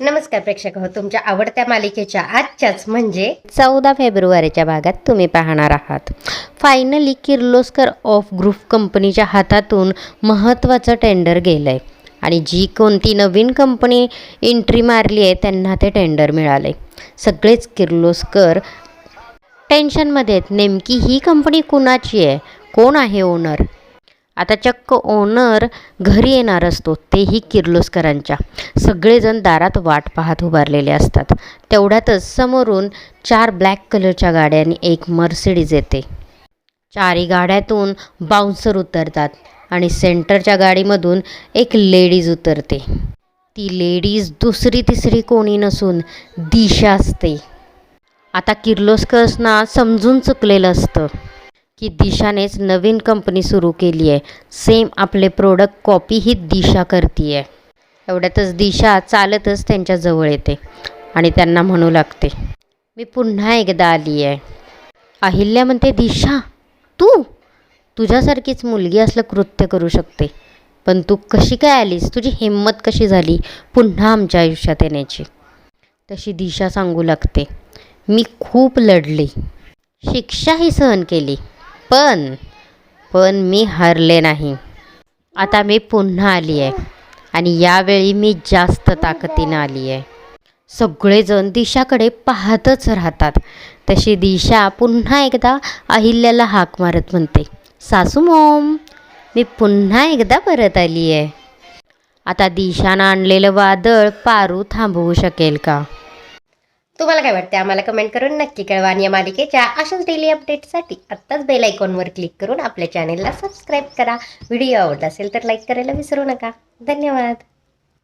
नमस्कार प्रेक्षक हो तुमच्या आवडत्या मालिकेच्या आजच्याच म्हणजे चौदा फेब्रुवारीच्या भागात तुम्ही पाहणार आहात. फायनली किर्लोस्कर ऑफ ग्रुप कंपनीच्या हातातून महत्त्वाचं टेंडर गेलं आहे आणि जी कोणती नवीन कंपनी एंट्री मारली आहे त्यांना ते टेंडर मिळाले सगळेच किर्लोस्कर टेन्शनमध्ये आहेत. नेमकी ही कंपनी कुणाची आहे? कोण आहे ओनर आता चक्क ओनर घरी येणार असतो तेही किर्लोस्करांच्या. सगळेजण दारात वाट पाहत उभारलेले असतात. तेवढ्यातच समोरून चार ब्लॅक कलरच्या गाड्यांनी एक मर्सिडीज येते. चारी गाड्यातून बाउन्सर उतरतात आणि सेंटरच्या गाडीमधून एक लेडीज उतरते. ती लेडीज दुसरी तिसरी कोणी नसून दिशा असते. आता किर्लोस्कर्सना समजून चुकलेलं असतं. की दिशानेच नवीन कंपनी सुरू केली आहे सेम आपले प्रोडक्ट कॉपी ही दिशा करते आहे एवढ्यातच दिशा चालतच त्यांच्याजवळ येते. आणि त्यांना म्हणू लागते मी पुन्हा एकदा आली आहे अहिल्या म्हणते दिशा तू? तुझ्यासारखीच मुलगी असलं कृत्य करू शकते. पण तू कशी काय आलीस? तुझी हिंमत कशी झाली? पुन्हा आमच्या आयुष्यात येण्याची. तशी दिशा सांगू लागते मी खूप लढली. शिक्षाही सहन केली. पण पण मी हरले नाही. आता मी पुन्हा आली आहे आणि यावेळी मी जास्त ताकदीनं आली आहे सगळेजण दिशाकडे पाहतच राहतात. तशी दिशा पुन्हा एकदा अहिल्याला हाक मारत म्हणते सासू मॉम मी पुन्हा एकदा परत आली आहे आता दिशानं आणलेलं वादळ पारू थांबवू शकेल का? तुम्हाला काय वाटते आम्हाला कमेंट करून नक्की कळवा. आणि या मालिकेच्या अशाच डेली अपडेटसाठी आत्ताच बेल आयकॉनवर क्लिक करून आपल्या चॅनेलला सबस्क्राईब करा. व्हिडिओ आवडला असेल तर लाईक करायला विसरू नका. धन्यवाद.